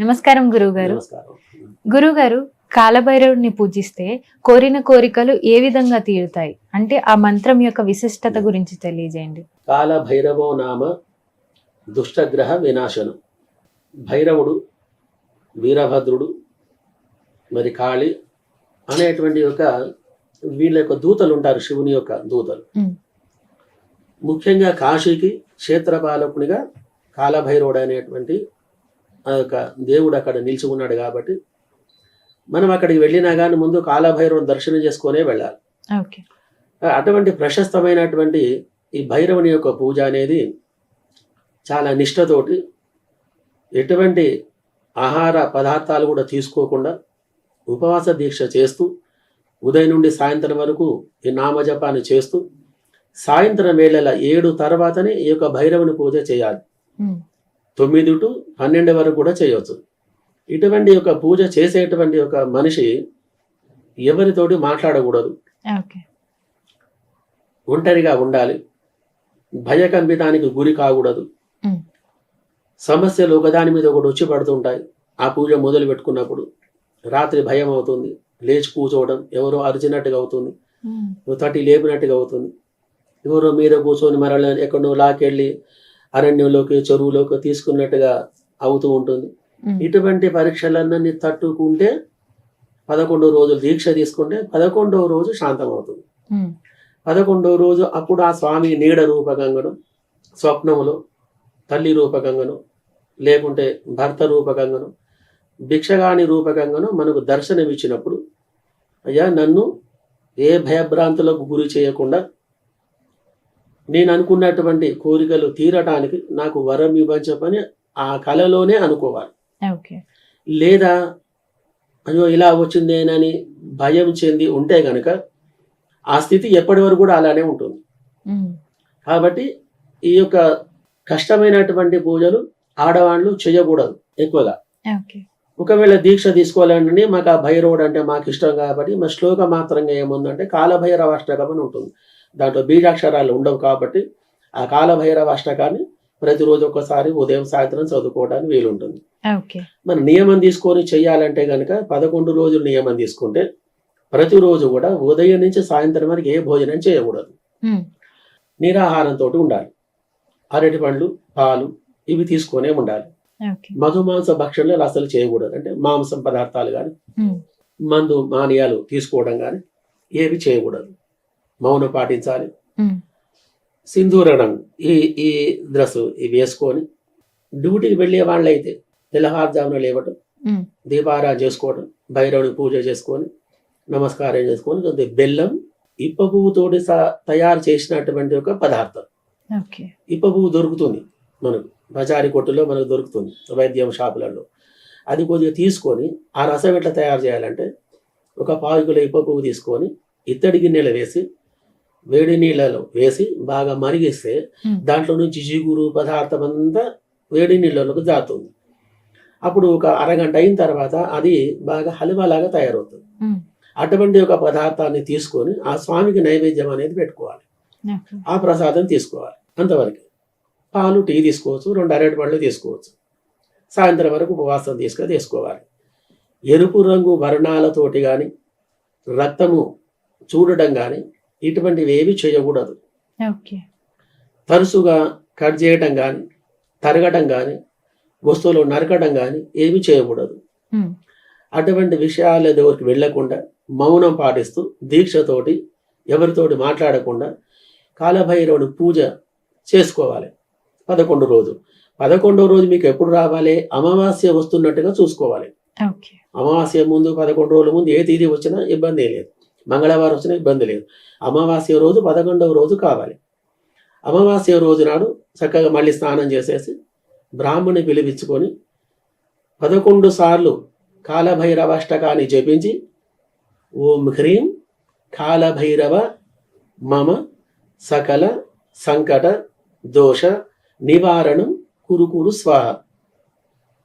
నమస్కారం గురువుగారు. గురువుగారు కాలభైరవుడిని పూజిస్తే కోరిన కోరికలు ఏ విధంగా తీరుతాయి? అంటే ఆ మంత్రం యొక్క విశిష్టత గురించి తెలియజేయండి. కాల భైరవో నామ దుష్టగ్రహ వినాశనం. భైరవుడు వీరభద్రుడు మరి కాళి అనేటువంటి ఒక వీళ్ళ యొక్క దూతలు ఉంటారు శివుని యొక్క దూతలు. ఉమ్. ముఖ్యంగా కాశీకి క్షేత్రపాలకునిగా కాలభైరవుడు అనేటువంటి ఆ యొక్క దేవుడు అక్కడ నిలిచి ఉన్నాడు కాబట్టి మనం అక్కడికి వెళ్ళినా కానీ ముందు కాలభైరవుని దర్శనం చేసుకొనే వెళ్ళాలి. అటువంటి ప్రశస్తమైనటువంటి ఈ భైరవుని యొక్క పూజ అనేది చాలా నిష్ఠతోటి ఎటువంటి ఆహార పదార్థాలు కూడా తీసుకోకుండా ఉపవాస దీక్ష చేస్తూ ఉదయం నుండి సాయంత్రం వరకు ఈ నామజపాన్ని చేస్తూ సాయంత్రం వేళల ఏడు తర్వాతనే ఈ యొక్క భైరవుని పూజ చేయాలి. తొమ్మిది టు పన్నెండు వరకు కూడా చేయవచ్చు ఇటువంటి యొక్క పూజ చేసేటువంటి ఒక మనిషి ఎవరితోటి మాట్లాడకూడదు. ఒంటరిగా ఉండాలి. భయకంపితానికి గురి కాకూడదు. సమస్యలు ఒకదాని మీద ఒకటి వచ్చి పడుతుంటాయి. ఆ పూజ మొదలు పెట్టుకున్నప్పుడు రాత్రి భయం అవుతుంది. లేచి కూర్చోవడం ఎవరో అరిచినట్టుగా అవుతుంది. తట్టి లేపినట్టుగా అవుతుంది. ఎవరో మీద కూర్చొని మరల ఎక్కడో లాకెళ్ళి అరణ్యంలోకి చెరువులోకి తీసుకున్నట్టుగా అవుతూ ఉంటుంది. ఇటువంటి పరీక్షలన్నీ తట్టుకుంటే పదకొండో రోజులు దీక్ష తీసుకుంటే పదకొండవ రోజు శాంతం అవుతుంది. పదకొండవ రోజు అప్పుడు ఆ స్వామి నీడ రూపకంగాను స్వప్నములో తల్లి రూపకంగాను లేకుంటే భర్త రూపకంగాను భిక్షగాని రూపకంగాను మనకు దర్శనం ఇచ్చినప్పుడు అయ్యా నన్ను ఏ భయభ్రాంతులకు గురి చేయకుండా నేను అనుకున్నటువంటి కోరికలు తీరటానికి నాకు వరం ఇవ్వని చెప్పని ఆ కళలోనే అనుకోవాలి. ఓకే లేదా అయ్యో ఇలా వచ్చిందేనని భయం చెంది ఉంటే గనక ఆ స్థితి ఎప్పటి వరకు కూడా అలానే ఉంటుంది. ఉమ్. కాబట్టి ఈ యొక్క కష్టమైనటువంటి పూజలు ఆడవాళ్ళు చేయకూడదు ఎక్కువగా. ఒకవేళ దీక్ష తీసుకోవాలంటే మాకు ఆ భైరవుడు అంటే మాకు ఇష్టం కాబట్టి మా శ్లోక మాత్రంగా ఏముందంటే కాలభైరవ అష్టకం అని ఉంటుంది. దాంట్లో బీజాక్షరాలు ఉండవు కాబట్టి ఆ కాలభైరవ అష్టకాన్ని ప్రతిరోజు ఒకసారి ఉదయం సాయంత్రం చదువుకోవడానికి వీలుంటుంది. మన నియమం తీసుకొని చేయాలంటే కనుక పదకొండు రోజులు నియమం తీసుకుంటే ప్రతిరోజు కూడా ఉదయం నుంచి సాయంత్రం వరకు ఏ భోజనం చేయకూడదు. నిరాహారంతో ఉండాలి. అరటి పండ్లు పాలు ఇవి తీసుకొనే ఉండాలి. మధుమాంస భక్షణలు అసలు చేయకూడదు? అంటే మాంసం పదార్థాలు కానీ. మందు మానియాలు తీసుకోవడం కానీ ఏవి చేయకూడదు. మౌనం పాటించాలి ఉమ్. సింధూర రంగు ఈ ఈ డ్రెస్ ఇవి వేసుకొని డ్యూటీకి వెళ్ళే వాళ్ళైతే తెల్లవారుజామున లేవటం ఉమ్. దీపారాధన చేసుకోవడం భైరవుని పూజ చేసుకొని నమస్కారం చేసుకొని బెల్లం ఇప్ప పువ్వుతోటి తయారు చేసినటువంటి ఒక పదార్థం ఇప్ప పువ్వు దొరుకుతుంది మనకు బజారి కొట్టులో మనకు దొరుకుతుంది వైద్యం షాపులలో అది కొద్దిగా తీసుకొని ఆ రసం ఎట్లా తయారు చేయాలంటే ఒక పావు కిలో ఇప్ప పువ్వు తీసుకొని ఇత్తడి గిన్నెలో వేసి వేడి నీళ్ళలో వేసి బాగా మరిగిస్తే Hmm. దాంట్లో నుంచి జిగురు పదార్థం అంతా వేడి నీళ్ళలోకి జారుతుంది. అప్పుడు ఒక అరగంట అయిన తర్వాత అది బాగా హల్వాలాగా తయారవుతుంది. ఉమ్. అటువంటి ఒక పదార్థాన్ని తీసుకొని ఆ స్వామికి నైవేద్యం అనేది పెట్టుకోవాలి. ఆ ప్రసాదం తీసుకోవాలి. అంతవరకు పాలు టీ తీసుకోవచ్చు రెండు అరటి పళ్ళు తీసుకోవచ్చు. సాయంత్రం వరకు ఉపవాసం తీసుకొని తీసుకోవాలి. ఎరుపు రంగు వర్ణాలతోటి కానీ రక్తము చూడడం కానీ ఇటువంటివి ఏవి చేయకూడదు. తరచుగా కట్ చేయడం కానీ తరగడం కానీ వస్తువులు నరకడం కానీ ఏమి చేయకూడదు. అటువంటి విషయాల దగ్గరికి వెళ్ళకుండా మౌనం పాటిస్తూ దీక్షతోటి ఎవరితోటి మాట్లాడకుండా కాలభైరవుని పూజ చేసుకోవాలి. పదకొండు రోజు పదకొండో రోజు మీకు ఎప్పుడు రావాలి? అమావాస్య వస్తున్నట్టుగా చూసుకోవాలి. అమావాస్య ముందు పదకొండు రోజుల ముందు ఏ తేదీ వచ్చినా ఇబ్బంది లేదు. మంగళవారం వచ్చినా ఇబ్బంది లేదు. అమావాస్య రోజు పదకొండవ రోజు కావాలి. అమావాస్య రోజు నాడు చక్కగా మళ్ళీ స్నానం చేసేసి బ్రాహ్మణి పిలిపించుకొని పదకొండు సార్లు కాలభైరవాష్టకాన్ని జపించి ఓం హ్రీం కాలభైరవ మమ సకల సంకట దోష నివారణం కురుకురు స్వాహ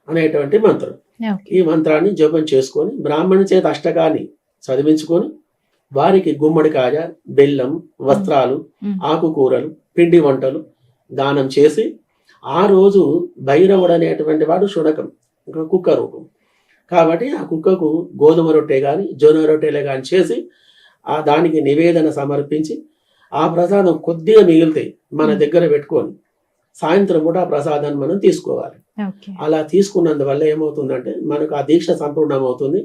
అనేటువంటి మంత్రం. ఈ మంత్రాన్ని జపం చేసుకొని బ్రాహ్మణి చేత అష్టకాన్ని చదివించుకొని వారికి గుమ్మడికాయ బెల్లం వస్త్రాలు. ఆకుకూరలు పిండి వంటలు దానం చేసి ఆ రోజు భైరవుడు అనేటువంటి వాడు శునకం కుక్క రూపం. కాబట్టి ఆ కుక్కకు గోధుమ రొట్టె కానీ జొన్న రొట్టెలే కానీ చేసి ఆ దానికి నివేదన సమర్పించి ఆ ప్రసాదం కొద్దిగా మిగులుతాయి మన దగ్గర పెట్టుకొని సాయంత్రం కూడా ఆ ప్రసాదాన్ని మనం తీసుకోవాలి. అలా తీసుకున్నందువల్ల ఏమవుతుందంటే మనకు ఆ దీక్ష సంపూర్ణమవుతుంది.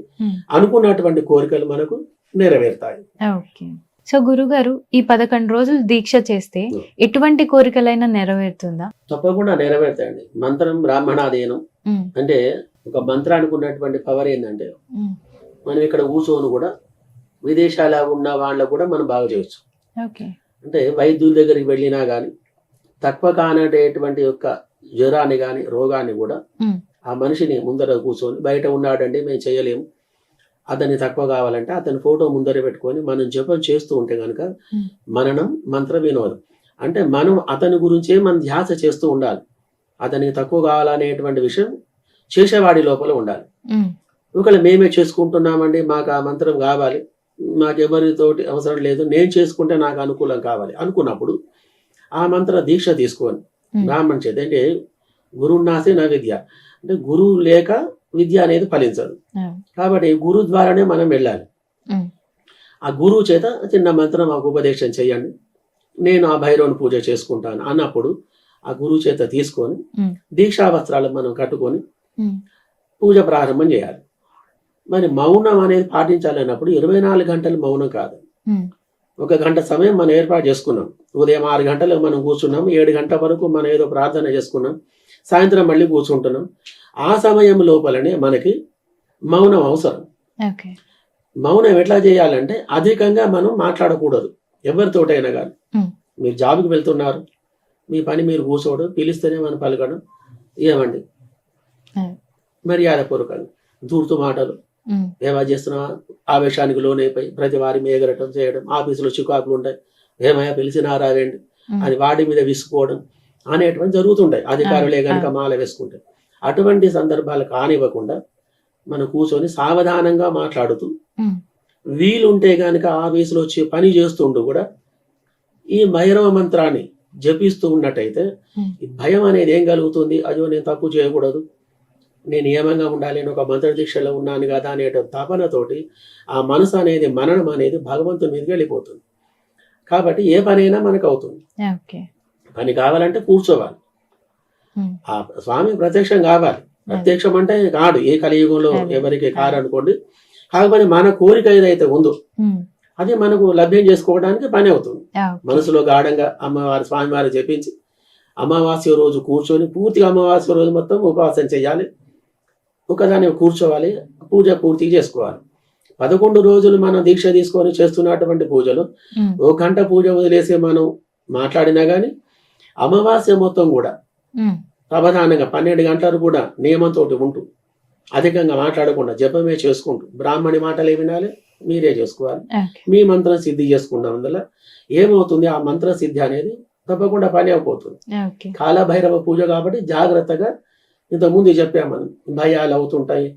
అనుకున్నటువంటి కోరికలు మనకు నెరవేరుతాయి. ఓకే. సో గురుగారు ఈ పదకొండు రోజులు దీక్ష చేస్తే. ఎటువంటి కోరికలైనా నెరవేరుతుందా? తప్పకుండా నెరవేరుతాయండి. మంత్రం బ్రాహ్మణాధీనం. అంటే ఒక మంత్రానికి ఉన్నటువంటి పవర్ ఏంటంటే మనం ఇక్కడ కూర్చొని కూడా విదేశాల ఉన్న వాళ్ళకు కూడా మనం బాగా చేయొచ్చు. అంటే వైద్యుల దగ్గరికి వెళ్ళినా కానీ తక్కువ కానటువంటి యొక్క జ్వరాన్ని కానీ రోగాన్ని కూడా ఆ మనిషిని ముందర కూర్చొని బయట ఉన్నాడంటే మేము చేయలేము. అతన్ని తక్కువ కావాలంటే అతని ఫోటో ముందర పెట్టుకొని మనం జపం చేస్తూ ఉంటే కనుక Hmm. మననం మంత్ర వినోదం. అంటే మనం అతని గురించే మనం ధ్యాస చేస్తూ ఉండాలి. అతనికి తక్కువ కావాలనేటువంటి విషయం చేసేవాడి లోపల ఉండాలి. ఉమ్, ఒకవేళ మేమే చేసుకుంటున్నామండి మాకు ఆ మంత్రం కావాలి మాకు ఎవరితోటి అవసరం లేదు నేను చేసుకుంటే నాకు అనుకూలం కావాలి అనుకున్నప్పుడు ఆ మంత్ర దీక్ష తీసుకొని ఉమ్, బ్రాహ్మణ చేత అంటే గురువునాసే నా విద్య అంటే గురువు లేక విద్య అనేది ఫలించదు. కాబట్టి గురువు ద్వారానే మనం వెళ్ళాలి. ఆ గురువు చేత చిన్న మంత్రం మాకు ఉపదేశం చేయండి. నేను ఆ భైరవుని పూజ చేసుకుంటాను అన్నప్పుడు ఆ గురువు చేత తీసుకొని. దీక్షా వస్త్రాలు మనం కట్టుకొని పూజ ప్రారంభం చేయాలి. మరి మౌనం అనేది పాటించాలన్నప్పుడు ఇరవై నాలుగు గంటలు మౌనం కాదు. ఒక గంట సమయం మనం ఏర్పాటు చేసుకున్నాం. ఉదయం ఆరు గంటలకు మనం కూర్చున్నాం. ఏడు గంటల వరకు మనం ఏదో ప్రార్థన చేసుకున్నాం. సాయంత్రం మళ్ళీ కూర్చుంటున్నాం. ఆ సమయం లోపలనే మనకి మౌనం అవసరం. మౌనం ఎట్లా చేయాలంటే అధికంగా మనం మాట్లాడకూడదు. ఎవరితోటైనా కానీ. మీరు జాబ్కి వెళ్తున్నారు. మీ పని మీరు కూర్చోవడం పిలిస్తేనే మనం పలకడం ఏమండి. మర్యాదపూర్వకంగా. దూర్తు మాటలు. ఏమా చేస్తున్నావా? ఆవేశానికి లోనైపోయి ప్రతి వారి మేగరటం చేయడం ఆఫీసులో చికాకులు ఉంటాయి. ఏమయ్యా పిలిచినారా రండి అని వాడి మీద విసుకోవడం అనేటువంటి జరుగుతుంటాయి. అధికారులే కనుక మాల వేసుకుంటే. అటువంటి సందర్భాలు కానివ్వకుండా మనం కూర్చొని సావధానంగా మాట్లాడుతూ వీలుంటే కనుక ఆఫీసులో వచ్చి పని చేస్తుంటూ కూడా ఈ భైరవ మంత్రాన్ని జపిస్తూ ఉన్నట్టయితే. ఈ భయం అనేది ఏం కలుగుతుంది? అయ్యో నేను తప్పు చేయకూడదు. నేను నియమంగా ఉండాలి నేను ఒక మంత్ర దీక్షలో ఉన్నాను కదా అనే తపనతోటి ఆ మనసు అనేది మననం అనేది భగవంతుని మీదకి వెళ్ళిపోతుంది. కాబట్టి ఏ పనైనా మనకు అవుతుంది. పని కావాలంటే కూర్చోవాలి. ఆ స్వామి ప్రత్యక్షం కావాలి. ప్రత్యక్షం అంటే కాడు ఏ కలియుగంలో. ఎవరికి కారు అనుకోండి కాకపోతే మన కోరిక ఏదైతే ఉందో అది మనకు లభ్యం చేసుకోవడానికి పని అవుతుంది. మనసులో గాఢంగా అమ్మవారి స్వామివారి చెప్పించి అమావాస్య రోజు కూర్చొని పూర్తిగా అమావాస్య రోజు మొత్తం ఉపవాసం చేయాలి. ఒకదాన్ని కూర్చోవాలి. పూజ పూర్తిగా చేసుకోవాలి. పదకొండు రోజులు మనం దీక్ష తీసుకొని చేస్తున్నటువంటి పూజలు ఓ గంట పూజ వదిలేసి మనం మాట్లాడినా కానీ అమావాస్య మొత్తం కూడా ఉమ్, సావధానంగా పన్నెండు గంటలు కూడా నియమంతో ఉంటూ అధికంగా మాట్లాడకుండా జపమే చేసుకుంటూ బ్రాహ్మణి మాటలే వినాలి మీరే చేసుకోవాలి. మీ మంత్రం సిద్ధి చేసుకున్నాం అందువల్ల ఏమవుతుంది? ఆ మంత్ర సిద్ధి అనేది తప్పకుండా పని అయిపోతుంది. కాలభైరవ పూజ కాబట్టి జాగ్రత్తగా ఇంతకుముందు చెప్పాము మనం భయాలు అవుతుంటాయి.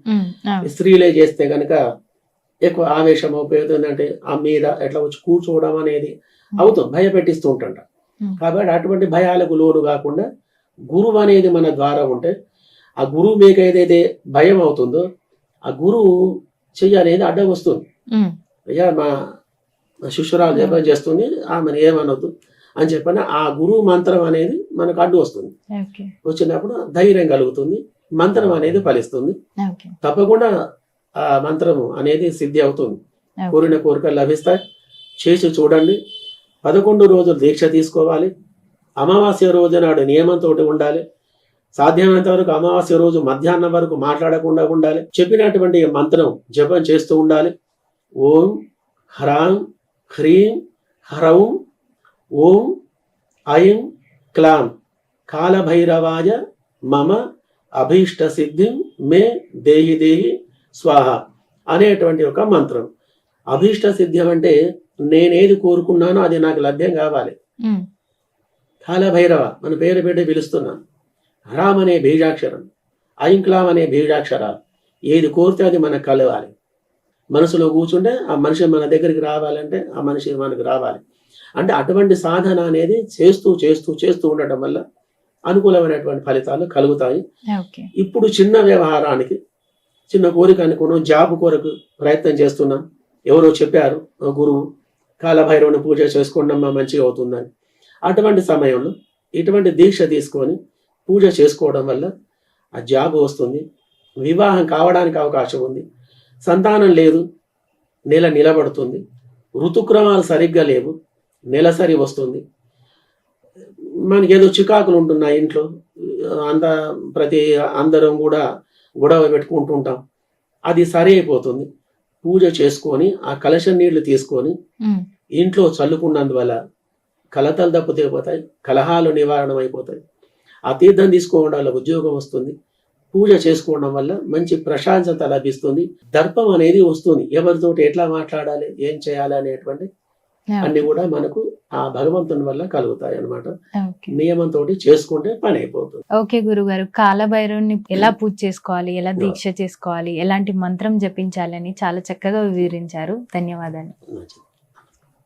స్త్రీలే చేస్తే కనుక ఎక్కువ ఆవేశం అవుతుంది అంటే ఆ మీద ఎట్లా వచ్చి కూర్చోవడం అనేది అవుతుంది భయపెట్టిస్తూ ఉంటుంట. కాబట్టి అటువంటి భయాలకు లోను కాకుండా గురువు అనేది మన ద్వారా ఉంటే ఆ గురువు మీకు ఏదైతే భయం అవుతుందో ఆ గురువు చెయ్యి అనేది అడ్డం వస్తుంది. అయ్యా మా శిష్యురాలు జపం చేస్తుంది ఆమెను ఏమనొద్దు అని చెప్పిన ఆ గురువు మంత్రం అనేది మనకు అడ్డు వస్తుంది. ఓకే. వచ్చినప్పుడు ధైర్యం కలుగుతుంది మంత్రం అనేది ఫలిస్తుంది. ఓకే. తప్పకుండా ఆ మంత్రం అనేది సిద్ధి అవుతుంది. కోరిన కోరికలు లభిస్తాయి. చేసి చూడండి. పదకొండు రోజులు దీక్ష తీసుకోవాలి. అమావాస్య రోజు నాడు నియమంతో ఉండాలి. సాధ్యమైనంత వరకు అమావాస్య రోజు మధ్యాహ్నం వరకు మాట్లాడకుండా ఉండాలి. చెప్పినటువంటి మంత్రం జపం చేస్తూ ఉండాలి. ఓం హ్రాం హ్రీం హ్రౌం ఓం ఐం క్లాం. కాలభైరవాయ మమ అభీష్ట సిద్ధిం మే దేహి దేహి స్వాహ అనేటువంటి ఒక మంత్రం. అభీష్ట సిద్ధ్యం అంటే నేనేది కోరుకున్నానో అది నాకు లభ్యం కావాలి. కాలభైరవ మన పేరు పెట్టి పిలుస్తున్నాను. హ్రామ్ అనే బీజాక్షరం ఐంక్లాం అనే బీజాక్షరాలు ఏది కోరితే అది మనకు కలవాలి. మనసులో కూర్చుంటే ఆ మనిషి మన దగ్గరికి రావాలంటే ఆ మనిషి మనకు రావాలి. అంటే అటువంటి సాధన అనేది చేస్తూ చేస్తూ చేస్తూ ఉండటం వల్ల అనుకూలమైనటువంటి ఫలితాలు కలుగుతాయి. ఇప్పుడు చిన్న వ్యవహారానికి చిన్న కోరిక అనుకున్నాం జాబ్ కొరకు ప్రయత్నం చేస్తున్నాం. ఎవరో చెప్పారు "ఓ గురువు కాలభైరవుని పూజ చేసుకోండమ్మా మంచిగా అవుతుందని. అటువంటి సమయంలో ఇటువంటి దీక్ష తీసుకొని పూజ చేసుకోవడం వల్ల ఆ జాబ్ వస్తుంది. వివాహం కావడానికి అవకాశం ఉంది. సంతానం లేదు. నెల నిలబడుతుంది. ఋతుక్రమాలు సరిగ్గా లేవు. నెలసరి వస్తుంది. మనకి ఏదో చికాకులు ఉంటున్నాయి ఇంట్లో. అంత ప్రతి అందరం కూడా గొడవ పెట్టుకుంటుంటాం. అది సరి అయిపోతుంది. పూజ చేసుకొని ఆ కలశ నీళ్ళు తీసుకొని ఇంట్లో చల్లుకున్నందువల్ల కలతలు తప్పుతే పోతాయి కలహాలు నివారణ అయిపోతాయి ఆ తీర్థం తీసుకోవడం వల్ల ఉద్యోగం వస్తుంది. పూజ చేసుకోవడం వల్ల మంచి ప్రశాంతత లభిస్తుంది. దర్పం అనేది వస్తుంది. ఎవరితోటి ఎట్లా మాట్లాడాలి ఏం చేయాలి అనేటువంటి అన్ని కూడా మనకు ఆ భగవంతుని వల్ల కలుగుతాయి అన్నమాట. ఓకే. నియమంతో చేసుకుంటే పని అయిపోతుంది. ఓకే గురుగారు కాలభైరవుని ఎలా పూజ చేసుకోవాలి ఎలా దీక్ష చేసుకోవాలి ఎలాంటి మంత్రం జపించాలి అని చాలా చక్కగా వివరించారు. ధన్యవాదాలు.